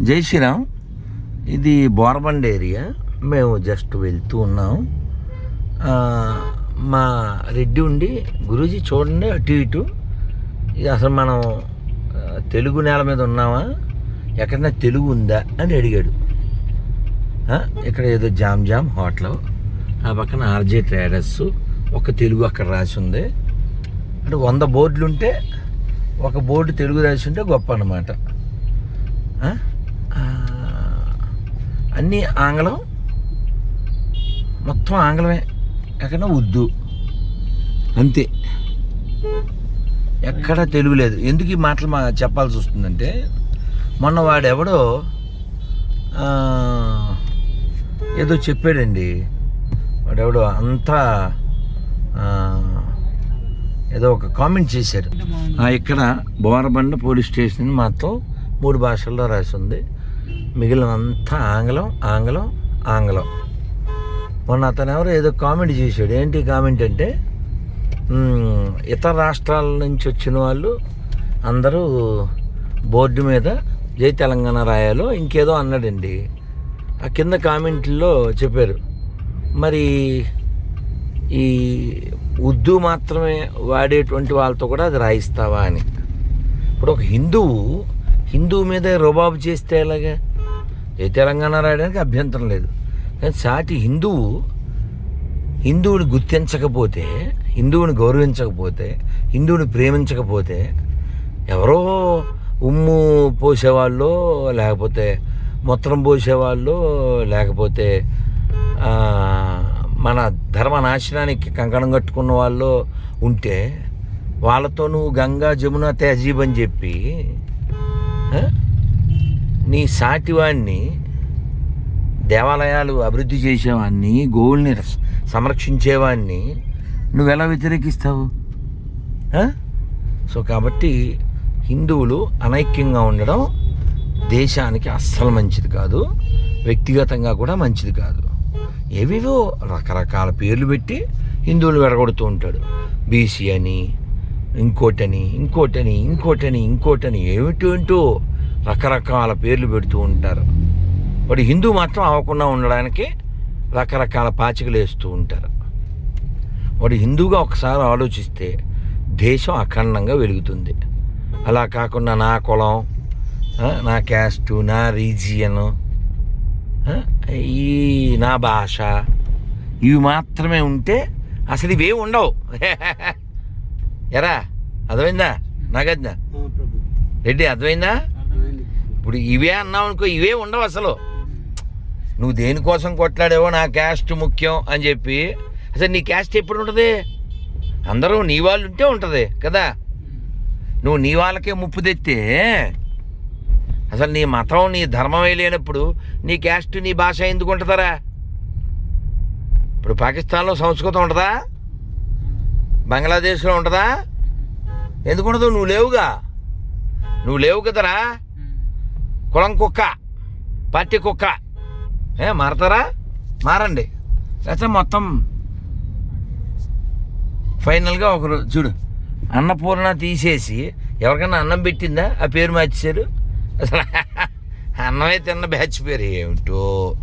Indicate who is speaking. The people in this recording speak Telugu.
Speaker 1: జై శ్రీరామ్. ఇది బోర్బండ్ ఏరియా మేము జస్ట్ వెళ్తూ ఉన్నాం. మా రెడ్డి ఉండి గురూజీ చూడండి అటు ఇటు. ఇది అసలు మనం తెలుగు నేల మీద ఉన్నామా? ఎక్కడన్నా తెలుగు ఉందా? అని అడిగాడు. ఇక్కడ ఏదో జామ్ జామ్ హోటల్. ఆ పక్కన ఆర్జే ట్రేడర్స్. ఒక తెలుగు అక్కడ రాసి ఉంది. అంటే వంద బోర్డులు ఉంటే ఒక బోర్డు తెలుగు రాసి ఉంటే గొప్ప అనమాట అన్నీ ఆంగ్లం మొత్తం ఆంగ్లమే. ఎక్కడ ఉర్దూ. అంతే. ఎక్కడ తెలుగు లేదు. ఎందుకు ఈ మాటలు మా చెప్పాల్సి వస్తుందంటే మొన్న వాడెవడో ఏదో చెప్పాడండి. వాడెవడో అంతా ఏదో ఒక కామెంట్ చేశారు. ఆ, ఇక్కడ బోరబండ పోలీస్ స్టేషన్ మాత్రం మూడు భాషల్లో రాసి ఉంది. మిగిలినంతా ఆంగ్లం ఆంగ్లం ఆంగ్లం. మొన్న అతను ఎవరో ఏదో కామెంట్ చేశాడు. ఏంటి కామెంట్ అంటే ఇతర రాష్ట్రాల నుంచి వచ్చిన వాళ్ళు అందరూ బోర్డు మీద జై తెలంగాణ రాయాలో ఇంకేదో అన్నాడండి. ఆ కింద కామెంట్లో చెప్పారు. మరి ఈ ఉర్దూ మాత్రమే వాడేటువంటి వాళ్ళతో కూడా అది రాయిస్తావా అని. ఇప్పుడు ఒక హిందువు హిందువు మీద రుబాబు చేస్తే ఎలాగా? ఏ తెలంగాణ రాయడానికి అభ్యంతరం లేదు. కానీ సాటి హిందువు హిందువుని గుర్తించకపోతే హిందువుని గౌరవించకపోతే హిందువుని ప్రేమించకపోతే ఎవరో ఉమ్ము పోసేవాళ్ళు లేకపోతే మూత్రం పోసేవాళ్ళు లేకపోతే మన ధర్మ నాశనానికి కంకణం కట్టుకున్న వాళ్ళు ఉంటే వాళ్ళతో నువ్వు గంగా జమున తహజీబ్ అని చెప్పి నీ సాటివాణ్ణి దేవాలయాలు అభివృద్ధి చేసేవాడిని గోవుల్ని రస్- సంరక్షించేవాడిని నువ్వెలా వ్యతిరేకిస్తావు? సో కాబట్టి హిందువులు అనైక్యంగా ఉండడం దేశానికి అస్సలు మంచిది కాదు వ్యక్తిగతంగా కూడా మంచిది కాదు. ఏవేవో రకరకాల పేర్లు పెట్టి హిందువులు వెడగొడుతూ ఉంటాడు. బీసీ అని ఇంకోటని ఇంకోటని ఇంకోటని ఇంకోటని ఏమిటేంటో రకరకాల పేర్లు పెడుతూ ఉంటారు. వాడు హిందూ మాత్రం అవ్వకుండా ఉండడానికి రకరకాల పాచికలు వేస్తూ ఉంటారు. వాడు హిందూగా ఒకసారి ఆలోచిస్తే దేశం అఖండంగా వెలుగుతుంది. అలా కాకుండా నా కులం నా క్యాస్టు నా రీజియను ఈ నా భాష ఇవి మాత్రమే ఉంటే అసలు ఇవే ఉండవు. ఎరా అర్థమైందా?
Speaker 2: ప్రభు.
Speaker 1: రెడ్డి
Speaker 2: అర్థమైంది?
Speaker 1: ఇప్పుడు ఇవే అన్నావు అనుకో ఇవే ఉండవు అసలు. నువ్వు దేనికోసం కొట్లాడేవో నా క్యాస్ట్ ముఖ్యం అని చెప్పి. అసలు నీ క్యాస్ట్ ఎప్పుడు ఉంటుంది? అందరూ నీ వాళ్ళు ఉంటే ఉంటుంది కదా? నువ్వు నీ వాళ్ళకే ముప్పు తెస్తే అసలు నీ మతం నీ ధర్మమే లేనప్పుడు నీ క్యాస్ట్ నీ భాష ఎందుకు ఉంటుందరా? ఇప్పుడు పాకిస్తాన్లో సంస్కృతం ఉంటుందా? బంగ్లాదేశ్లో ఉంటుందా? ఎందుకు ఉండదు? నువ్వు లేవుగా. నువ్వు లేవు కదరా? కులం కుక్క పార్టీ కుక్క. ఏ మారతారా? మారండి. లేకపోతే మొత్తం ఫైనల్గా ఒకరు చూడు అన్నపూర్ణ తీసేసి ఎవరికైనా అన్నం పెట్టిందా? ఆ పేరు మార్చేశారు. అసలు అన్నమే తిన్న బ్యాచ్ పేరు ఏమిటో.